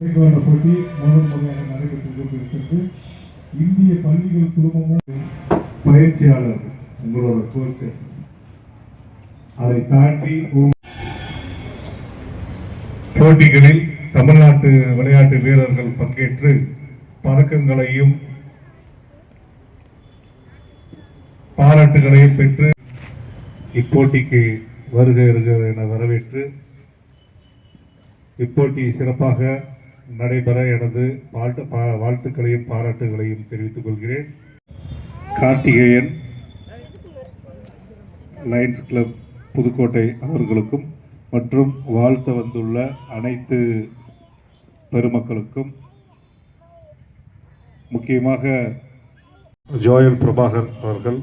மேற்கொண்ட போட்டி முதல் முறையாக நடைபெற்றுக் கொண்டிருக்கிறது இந்திய பள்ளிகள் குழுமமும் பயிற்சியாளர் உங்களோட கோச்சஸ் அதை தாண்டி போட்டிகளில் தமிழ்நாட்டு விளையாட்டு வீரர்கள் பங்கேற்று பதக்கங்களையும் பாராட்டுகளையும் பெற்று இப்போட்டிக்கு வருக வருக என வரவேற்று இப்போட்டி சிறப்பாக நடைபெற எனது வாழ்த்து பா- வாழ்த்துக்களையும் பாராட்டுகளையும் தெரிவித்துக் கொள்கிறேன். கார்த்திகேயன் லயன்ஸ் கிளப் புதுக்கோட்டை அவர்களுக்கும் மற்றும் வாழ்த்த வந்துள்ள அனைத்து பெருமக்களுக்கும் முக்கியமாக ஜோயல் பிரபாகர் அவர்கள்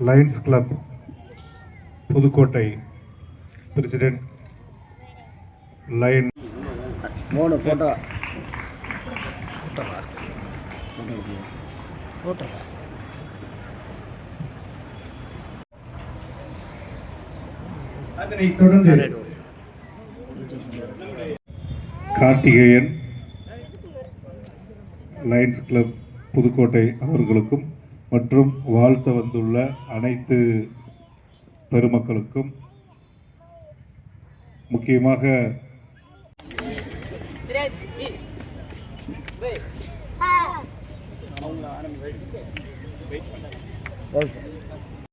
lions club Pudukkottai president lion மூணு ஃபோட்டோ ஃபோட்டோவா ஃபோட்டோவா அதனைத் தொடர்ந்து கார்த்திகேயன் லயன்ஸ் கிளப் புதுக்கோட்டை அவர்களுக்கும் மற்றும் வாழ்த்த வந்துள்ள அனைத்து பெருமக்களுக்கும் முக்கியமாக Três, e... Vem. கோல்ஃப்